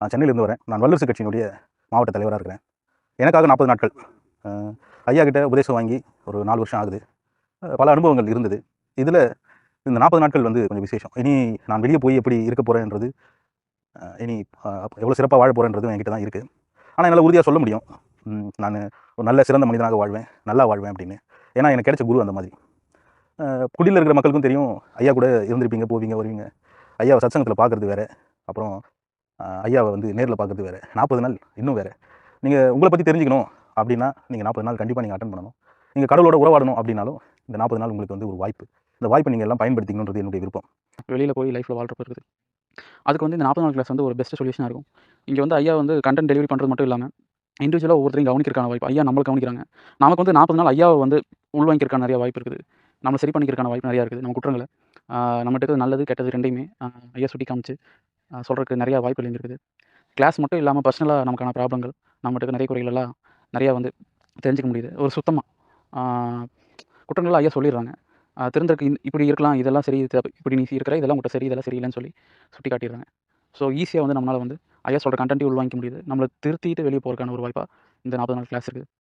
நான் சென்னையிலேருந்து வரேன். நான் வல்லரசு கட்சியினுடைய மாவட்ட தலைவராக இருக்கிறேன். எனக்காக நாற்பது நாட்கள். ஐயா கிட்ட உபதேசம் வாங்கி ஒரு நாலு வருஷம் ஆகுது. பல அனுபவங்கள் இருந்தது. இதில் இந்த நாற்பது நாட்கள் வந்து கொஞ்சம் விசேஷம். இனி நான் வெளியே போய் எப்படி இருக்க போகிறேன்றது இனி எவ்வளோ சிறப்பாக வாழ போகிறேன்றது என்கிட்ட தான் இருக்குது ஆனால் என்னால் உறுதியாக சொல்ல முடியும். நான் ஒரு நல்ல சிறந்த மனிதனாக வாழ்வேன் நல்லா வாழ்வேன் அப்படின்னு. ஏன்னா எனக்கு கிடைச்ச குரு அந்த மாதிரி. குடியில் இருக்கிற மக்களுக்கும் தெரியும் ஐயா கூட இருந்திருப்பீங்க போவீங்க வருவீங்க. ஐயாவை சத்சங்கத்தில் பார்க்குறது வேறு. அப்புறம் ஐயாவை வந்து நேரில் பார்க்குறது வேறு. நாற்பது நாள் இன்னும் வேறு. நீங்கள் உங்களை பற்றி தெரிஞ்சுக்கணும் அப்படின்னா நீங்கள் நாற்பது நாள் கண்டிப்பாக நீங்கள் அட்டன் பண்ணணும். நீங்கள் கடவுளோட உறவாடணும் அப்படின்னாலும் இந்த நாற்பது நாள் உங்களுக்கு வந்து ஒரு வாய்ப்பு. இந்த வாய்ப்பை நீங்கள் எல்லாம் பயன்படுத்திக்கணுன்றது என்னுடைய விருப்பம். வெளியில் போய் லைஃப்பில் வாழ்கிற இருக்குது. அதுக்கு வந்து இந்த நாற்பது நாள் கிளாஸ் வந்து ஒரு பெஸ்ட் சொல்யூஷனாக இருக்கும். இங்கே வந்து ஐயா வந்து கண்டென்ட் டெலிவரி பண்ணுறது மட்டும் இல்லாமல் இண்டிவிஜுவலாக ஒவ்வொருத்தரையும் கவனிக்கிறக்கான வாய்ப்பு. ஐயா நம்மளை கவனிக்கிறாங்க. நமக்கு வந்து நாற்பது நாள் ஐயாவை வந்து உள்வாங்கிக்கிறக்கான நிறைய வாய்ப்பு இருக்குது. நம்மளை சரி பண்ணிக்கிறக்கான வாய்ப்பு நிறையா இருக்குது. நம்ம குற்றங்களை நம்மகிட்ட நல்லது கெட்டது ரெண்டையுமே ஐயா சுட்டி காமிச்சு சொல்கிறதுக்கு நிறையா வாய்ப்புகள் இருந்திருக்குது. இருக்குது கிளாஸ் மட்டும் இல்லாமல் பர்சனலாக நமக்கான ப்ராப்ளங்கள் நம்மகிட்ட நிறைய குறைகள் எல்லாம் நிறையா வந்து தெரிஞ்சுக்க முடியுது. ஒரு சுத்தமாக குற்றங்கள்லாம் ஐயா சொல்லிடுறாங்க. ஆஹ் திருந்தருக்கு இப்படி இருக்கலாம் இதெல்லாம் சரி இது இப்படி நீ இருக்கிற இதெல்லாம் உங்கள்கிட்ட சரி இதெல்லாம் சரியில்லைன்னு சொல்லி சுட்டி காட்டிடுறாங்க. ஸோ ஈஸியாக வந்து நம்மளால் வந்து ஐயா சொல்கிற கண்டென்ட்டையும் உள்வாங்கிக்க முடியுது. நம்மளை திருத்திட்டு வெளியே போகிறதுக்கான ஒரு வாய்ப்பாக இந்த நாற்பது நாள் கிளாஸ் இருக்குது.